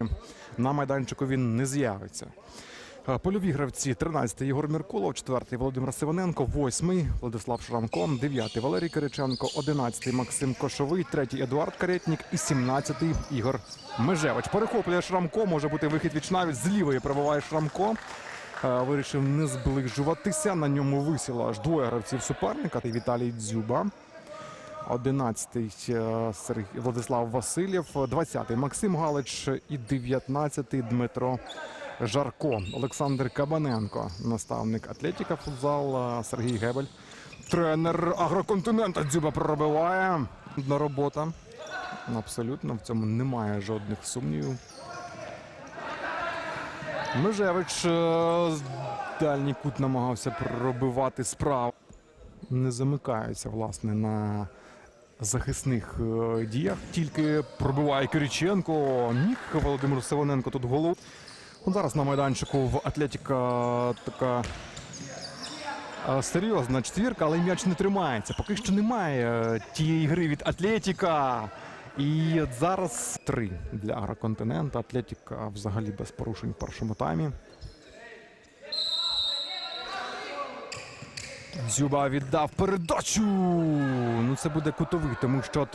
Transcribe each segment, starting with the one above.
на майданчику він не з'явиться. Е, Польові гравці 13-й Єгор Міркулов, 4-й Володимир Сивоненко, 8-й Владислав Шрамко, 9-й Валерій Кириченко, 11-й Максим Кошовий, 3-й Едуард Каретнік і 17-й Ігор Межевич. Перехоплює Шрамко, може бути вихід віч навіть з лівої пробиває Шрамко. Е, Вирішив не зближуватися. На ньому висіло аж двоє гравців суперника. Віталій Дзюба. 11-й е, Владислав Васильєв, 20-й Максим Галич і 19-й Дмитро Жарко. Олександр Кабаненко, наставник Атлетіка футзал, е, Сергій Гебель. Тренер Агроконтинента Дзюба пробиває. Одна робота. Абсолютно в цьому немає жодних сумнівів. Межевич е, дальній кут намагався пробивати справа. Не замикаються, власне, на захисних е, діях. Тільки пробиває Кириченко. Міг Володимир Савоненко тут голову. Зараз на майданчику в Атлетіка така е, серйозна четвірка, але м'яч не тримається. Поки що немає е, тієї гри від Атлетіка. І зараз три для Агроконтинента. Атлетіка взагалі без порушень в першому таймі. Дзюба віддав передачу. Ну це буде кутовий, тому що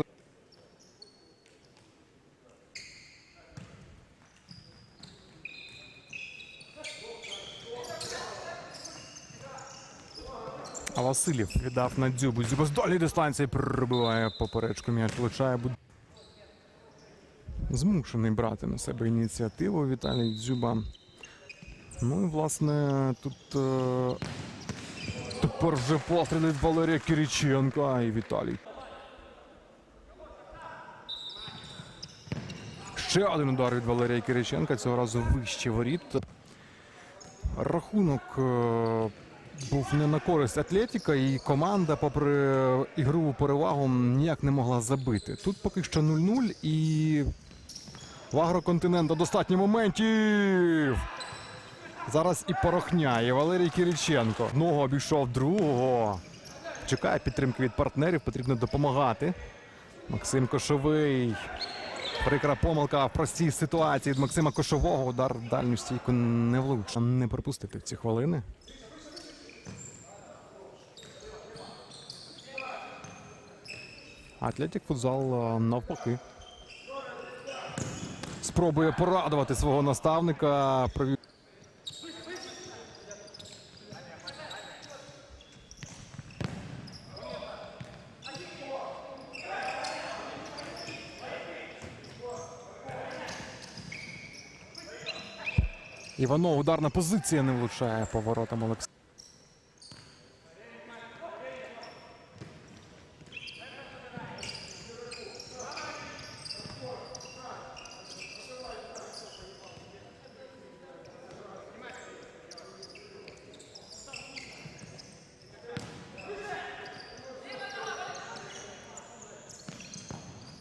А Васильєв віддав на дзюбу. Дзюба з дальньої дистанції пробиває поперечку. М'яч влучає. Змушений брати на себе ініціативу Віталій Дзюба. Ну і власне тут. Тепер вже постріл Валерія Кириченка і Віталій. Ще один удар від Валерія Кириченка. Цього разу вище воріт. Рахунок е, був не на користь Атлетіка, і команда, попри ігрову перевагу, ніяк не могла забити. Тут поки що 0-0 і в агроконтинента достатньо моментів. Зараз і порохняє Валерій Кириченко. Ногу обійшов другого. Чекає підтримки від партнерів, потрібно допомагати. Максим Кошовий. Прикра помилка в простій ситуації від Максима Кошового. Удар в дальню стійку не влучив. Не пропустити в ці хвилини. Атлетик футзал навпаки. Спробує порадувати свого наставника. Іванов ударна позиція не влучає поворотом Олекс.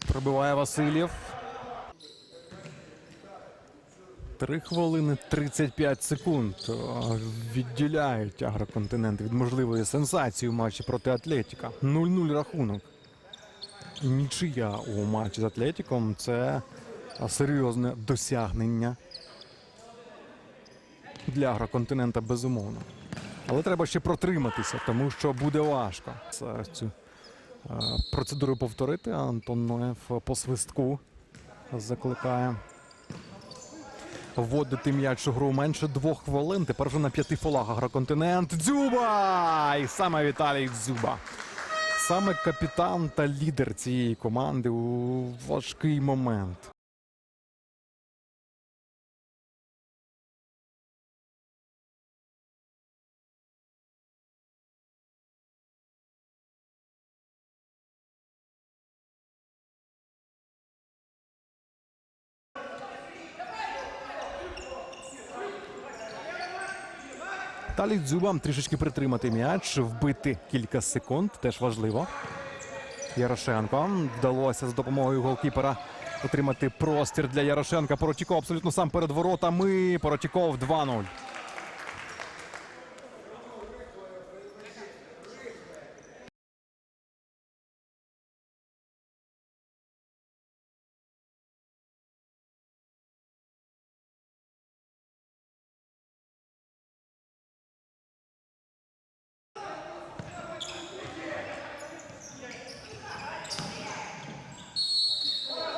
Пробиває Васильєв. 3 хвилини 35 секунд відділяють агроконтинент від можливої сенсації в матчі проти Атлетіка. 0-0 рахунок. Нічия у матчі з Атлетіком це серйозне досягнення для агроконтинента безумовно. Але треба ще протриматися, тому що буде важко. Цю е, процедуру повторити. Антон Ноєв по свистку закликає вводити м'яч у гру менше двох хвилин. Тепер вже на п'яти фолах агроконтинент. Дзюба! І саме Віталій Дзюба. Саме капітан та лідер цієї команди у важкий момент. Далі дзюбам трішечки притримати м'яч, вбити кілька секунд, теж важливо. Ярошенко вдалося з допомогою голкіпера отримати простір для Ярошенка. Поротіков абсолютно сам перед воротами. Поротіков 2-0.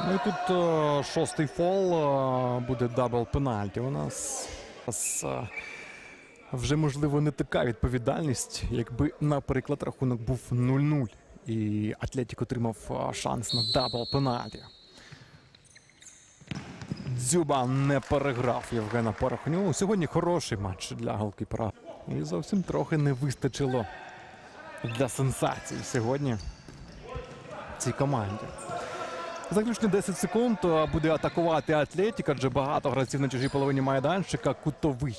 Ну і тут е, шостий фол е, буде дабл пенальті. У нас Зараз, е, вже можливо не така відповідальність, якби, наприклад, рахунок був 0-0. І Атлетік отримав е, шанс на дабл пенальті. Дзюба не переграв Євгена Порохню. Сьогодні хороший матч для голкіпера. І зовсім трохи не вистачило для сенсацій сьогодні цій команді. Заключні 10 секунд буде атакувати Атлетік, адже багато гравців на чужій половині майданчика. Кутовий